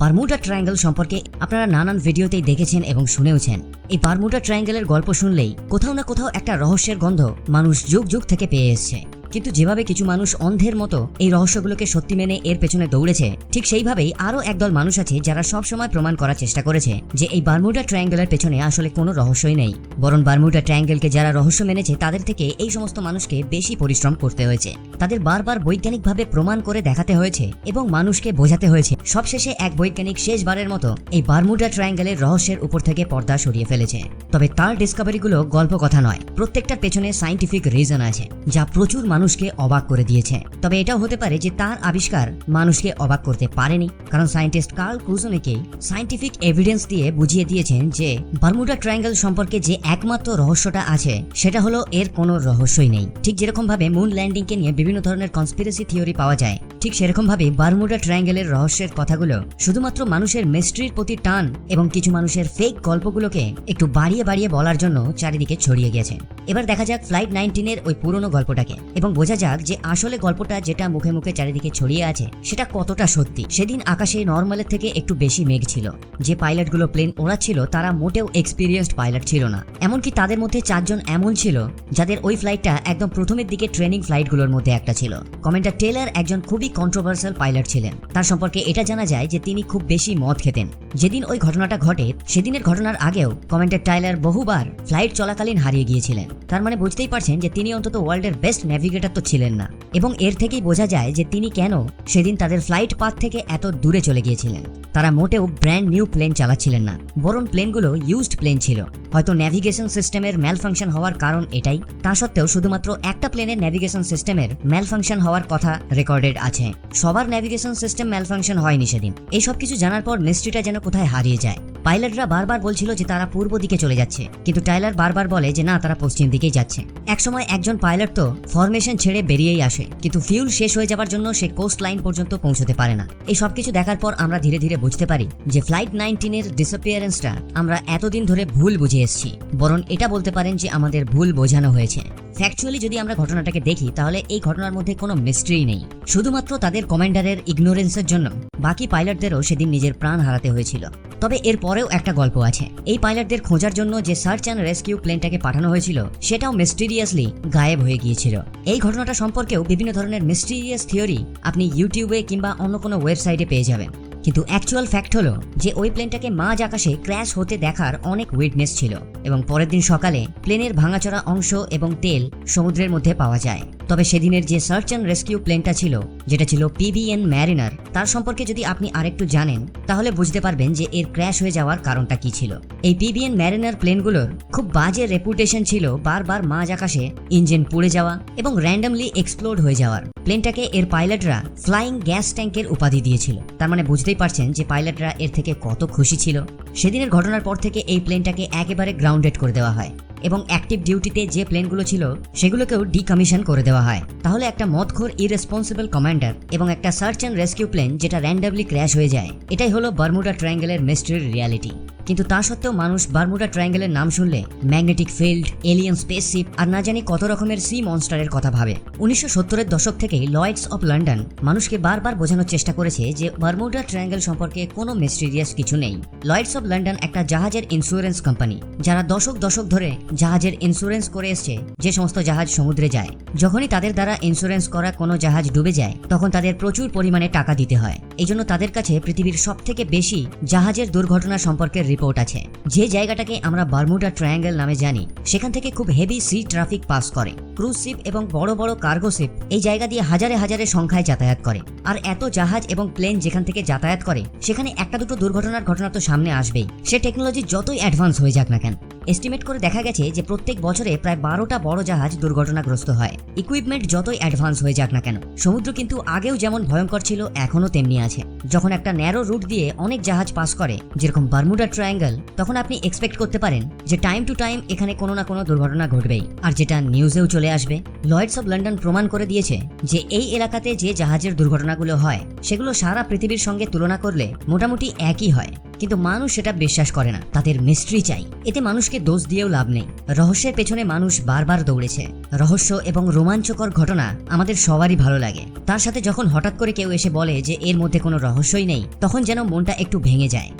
Bermuda triangle সম্পর্কে আপনারা নানান ভিডিওতেই দেখেছেন এবং শুনেওছেন। এই বারমুডা ট্রায়াঙ্গেলের গল্প শুনলেই কোথাও না কোথাও একটা রহস্যের গন্ধ মানুষ যুগ যুগ থেকে পেয়ে এসছে। কিন্তু যেভাবে কিছু মানুষ অন্ধের মতো এই রহস্যগুলোকে সত্যি মেনে এর পেছনে দৌড়েছে, ঠিক সেইভাবেই আরও একদল মানুষ আছে যারা সব সময় প্রমাণ করার চেষ্টা করেছে যে এই বারমুডা ট্রায়াঙ্গেলের পেছনে আসলে কোনো রহস্যই নেই। বরং বারমুডা ট্রায়াঙ্গেলকে যারা রহস্য মেনেছে, তাদের থেকে এই সমস্ত মানুষকে বেশি পরিশ্রম করতে হয়েছে। তাদের বারবার বৈজ্ঞানিকভাবে প্রমাণ করে দেখাতে হয়েছে এবং মানুষকে বোঝাতে হয়েছে। সবশেষে এক বৈজ্ঞানিক শেষবারের মতো এই বারমুডা ট্রায়াঙ্গেলের রহস্যের উপর থেকে পর্দা সরিয়ে ফেলেছে। তবে তার ডিসকভারিগুলো গল্প কথা নয়, প্রত্যেকটার পেছনে সাইন্টিফিক রিজন আছে, যা প্রচুর মানুষকে অবাক করে দিয়েছে। তবে এটাও হতে পারে যে তার আবিষ্কার মানুষকে অবাক করতে পারেনি। কারণ সায়েন্টিস্ট কার্ল ক্রুজনেকে সাইন্টিফিক এভিডেন্স দিয়ে বুঝিয়ে দিয়েছেন যে, বার্মুডা ট্রায়াঙ্গেল সম্পর্কে যে একমাত্র রহস্যটা আছে, সেটা হলো এর কোনো রহস্যই নেই। ঠিক যেরকম ভাবে মুন ল্যান্ডিংকে নিয়ে বিভিন্ন ধরনের কনস্পিরেসি থিওরি পাওয়া যায় ঠিক সেরকম ভাবে বারমুডা ট্রায়াঙ্গেলের রহস্যের কথাগুলো শুধুমাত্র মানুষের মিস্ট্রির প্রতি টান এবং কিছু মানুষের ফেক গল্পগুলোকে একটু বাড়িয়ে বাড়িয়ে বলার জন্য চারিদিকে ছড়িয়ে গিয়েছে এবার দেখা যাক ফ্লাইট নাইনটিনের ওই পুরনো গল্পটাকে এবং বোঝা যাক যে আসলে গল্পটা যেটা মুখে মুখে চারিদিকে ছড়িয়ে আছে, সেটা কতটা সত্যি। সেদিন আকাশে নর্মালের থেকে একটু বেশি মেঘ ছিল। যে পাইলটগুলো প্লেন ওড়াচ্ছিল, তারা মোটেও এক্সপিরিয়েন্সড পাইলট ছিল না। এমনকি তাদের মধ্যে চারজন এমন ছিল, যাদের ওই ফ্লাইটটা একদম প্রথমের দিকে ট্রেনিং ফ্লাইটগুলোর মধ্যে একটা ছিল। কমেন্টার টেলার একজন খুবই কন্ট্রোভার্সাল পাইলট ছিলেন। তার সম্পর্কে এটা জানা যায় যে তিনি খুব বেশি মদ খেতেন। যেদিন ওই ঘটনাটা ঘটে, সেদিনের ঘটনার আগেও কমেন্টার টাইলার বহুবার ফ্লাইট চলাকালীন হারিয়ে গিয়েছিলেন। তার মানে বুঝতেই পারছেন যে তিনি অন্তত ওয়ার্ল্ডের বেস্ট নেভিগেটর তো ছিলেন না। এবং এর থেকেই বোঝা যায় যে তিনি কেন সেদিন তাদের ফ্লাইট পাথ থেকে এত দূরে চলে গিয়েছিলেন। তারা মোটেও ব্র্যান্ড নিউ প্লেন চালাচ্ছিলেন না। বরং প্লেনগুলো ইউজড প্লেন ছিল। হয়তো ন্যাভিগেশন সিস্টেমের ম্যাল ফাংশন হওয়ার কারণ এটাই। তা সত্ত্বেও শুধুমাত্র একটা প্লেনের ন্যাভিগেশন সিস্টেমের ম্যাল ফাংশন হওয়ার কথা রেকর্ডেড আছে। সবার ন্যাভিগেশন সিস্টেম ম্যাল ফাংশন হয়নি সেদিন। এই সব কিছু জানার পর মিস্ট্রিটা যেন কোথায় হারিয়ে যায়। পাইলটরা বারবার বলছিল যে তারা পূর্ব দিকে চলে যাচ্ছে। কিন্তু টাইলার বারবার বলে যে না, তারা পশ্চিম দিকেই যাচ্ছে। একসময় একজন পাইলট তো ফরমেশন ছেড়ে বেরিয়েই আসে। কিন্তু ফিউল শেষ হয়ে যাওয়ার জন্য সে কোস্ট লাইন পর্যন্ত পৌঁছতে পারে না। এই সবকিছু দেখার পর আমরা ধীরে ধীরে বুঝতে পারি যে ফ্লাইট নাইনটিনের ডিসঅ্যাপিয়ারেন্সটা আমরা এতদিন ধরে ভুল বুঝে এসেছি। বরং এটা বলতে পারেন যে আমাদের ভুল বোঝানো হয়েছে। ফ্যাকচুয়ালি যদি আমরা ঘটনাটাকে দেখি, তাহলে এই ঘটনার মধ্যে কোনো মিস্ট্রি নেই। শুধুমাত্র তাদের কমান্ডারের ইগনোরেন্সের জন্য। বাকি পাইলটদেরও সেদিন নিজের প্রাণ হারাতে হয়েছিল। তবে এর পরেও একটা গল্প আছে। এই পাইলটদের খোঁজার জন্য যে সার্চ অ্যান্ড রেস্কিউ প্লেনটাকে পাঠানো হয়েছিল, সেটাও মিস্টিরিয়াসলি গায়েব হয়ে গিয়েছিল। এই ঘটনাটা সম্পর্কেও বিভিন্ন ধরনের মিস্টিরিয়াস থিওরি আপনি ইউটিউবে কিংবা অন্য কোনো ওয়েবসাইটে পেয়ে যাবেন। কিন্তু অ্যাকচুয়াল ফ্যাক্ট হলো যে ওই প্লেনটাকে মাঝ আকাশে ক্র্যাশ হতে দেখার অনেক উইটনেস ছিল এবং পরের দিন সকালে প্লেনের ভাঙাচড়া অংশ এবং তেল সমুদ্রের মধ্যে পাওয়া যায়। তবে সেদিনের যে সার্চ অ্যান্ড রেস্কিউ প্লেনটা ছিল, যেটা ছিল পিবিএন ম্যারিনার তার সম্পর্কে যদি আপনি আরেকটু জানেন, তাহলে বুঝতে পারবেন যে এর ক্র্যাশ হয়ে যাওয়ার কারণটা কি ছিল। এই পিবিএন ম্যারিনার প্লেনগুলোর খুব বাজে রেপুটেশন ছিল বারবার মাঝ আকাশে ইঞ্জিন পুড়ে যাওয়া এবং র্যান্ডামলি এক্সপ্লোড হয়ে যাওয়ার। প্লেনটাকে এর পাইলটরা ফ্লাইং গ্যাস ট্যাঙ্কের উপাধি দিয়েছিল। তার মানে বুঝতেই পারছেন যে পাইলটরা এর থেকে কত খুশি ছিল। সেদিনের ঘটনার পর থেকে এই প্লেনটাকে একেবারে গ্রাউন্ডেড করে দেওয়া হয়। এবং অ্যাক্টিভ ডিউটিতে যে প্লেনগুলো ছিল, সেগুলোকেও ডিকমিশন করে দেওয়া হয়। তাহলে একটা মদখোর ইরেসপন্সিবল কমান্ডার এবং একটা সার্চ অ্যান্ড রেস্কিউ প্লেন যেটা র্যান্ডামলি ক্র্যাশ হয়ে যায়, এটাই হলো বারমুডা ট্রায়াঙ্গেলের মিস্ট্রির রিয়ালিটি কিন্তু তা সত্ত্বেও মানুষ বারমুডা ট্রায়াঙ্গেলের নাম শুনলে ম্যাগনেটিক ফিল্ড, এলিয়ান স্পেসশিপ আর না জানি কত রকমের সি মনস্টারের কথা ভাবে। উনিশশো সত্তরের দশক থেকেই লয়েডস অফ লন্ডন মানুষকে বারবার বোঝানোর চেষ্টা করেছে যে বারমুডা ট্রায়াঙ্গেল সম্পর্কে কোনো মিস্টিরিয়াস কিছু নেই। লয়েডস অফ লন্ডন একটা জাহাজের ইন্স্যুরেন্স কোম্পানি যারা দশক দশক ধরে জাহাজের ইন্স্যুরেন্স করে এসছে, যে সমস্ত জাহাজ সমুদ্রে যায়। যখনই তাদের দ্বারা ইন্স্যুরেন্স করা কোনো জাহাজ ডুবে যায়, তখন তাদের প্রচুর পরিমাণে টাকা দিতে হয়। এই জন্য তাদের কাছে পৃথিবীর সব থেকে বেশি জাহাজের দুর্ঘটনা সম্পর্কে রিপোর্ট আছে। যে জায়গাটাকে আমরা বারমুডা ট্রায়াঙ্গেল নামে জানি, সেখান থেকে খুব হেভি সি ট্রাফিক পাস করে। ক্রুজ শিপ এবং বড় বড় কার্গো শিপ এই জায়গা দিয়ে হাজারে হাজারে সংখ্যায় যাতায়াত করে। আর এত জাহাজ এবং প্লেন যেখান থেকে যাতায়াত করে, সেখানে একটা দুটো দুর্ঘটনার ঘটনা তো সামনে আসবেই। সে টেকনোলজি যতই অ্যাডভান্স হয়ে যাক না কেন এস্টিমেট করে দেখা গেছে যে প্রত্যেক বছরে প্রায় বারোটা বড় জাহাজ দুর্ঘটনাগ্রস্ত হয়। ইকুইপমেন্ট যতই অ্যাডভান্স হয়ে যাক না কেন, সমুদ্র কিন্তু আগেও যেমন ভয়ঙ্কর ছিল, এখনও তেমনি আছে। যখন একটা ন্যারো রুট দিয়ে অনেক জাহাজ পাস করে, যেরকম বারমুডা ট্রায়াঙ্গেল তখন আপনি এক্সপেক্ট করতে পারেন যে টাইম টু টাইম এখানে কোনো না কোনো দুর্ঘটনা ঘটবেই। আর যেটা নিউজেও চলে আসবে লয়েডস অফ লন্ডন প্রমাণ করে দিয়েছে যে এই এলাকাতে যে জাহাজের দুর্ঘটনাগুলো হয়, সেগুলো সারা পৃথিবীর সঙ্গে তুলনা করলে মোটামুটি একই হয়। কিন্তু মানুষ সেটা বিশ্বাস করে না, তাদের মিস্ট্রি চাই। এতে মানুষকে দোষ দিয়েও লাভ নেই। রহস্যের পেছনে মানুষ বারবার দৌড়েছে। রহস্য এবং রোমাঞ্চকর ঘটনা আমাদের সবারই ভালো লাগে। তার সাথে যখন হঠাৎ করে কেউ এসে বলে যে এর মধ্যে কোনো রহস্যই নেই, তখন যেন মনটা একটু ভেঙে যায়।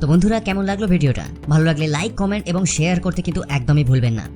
তো বন্ধুরা, কেমন লাগল ভিডিওটা? ভালো লাগলে লাইক কমেন্ট এবং শেয়ার করতে কিন্তু একদমই ভুলবেন না।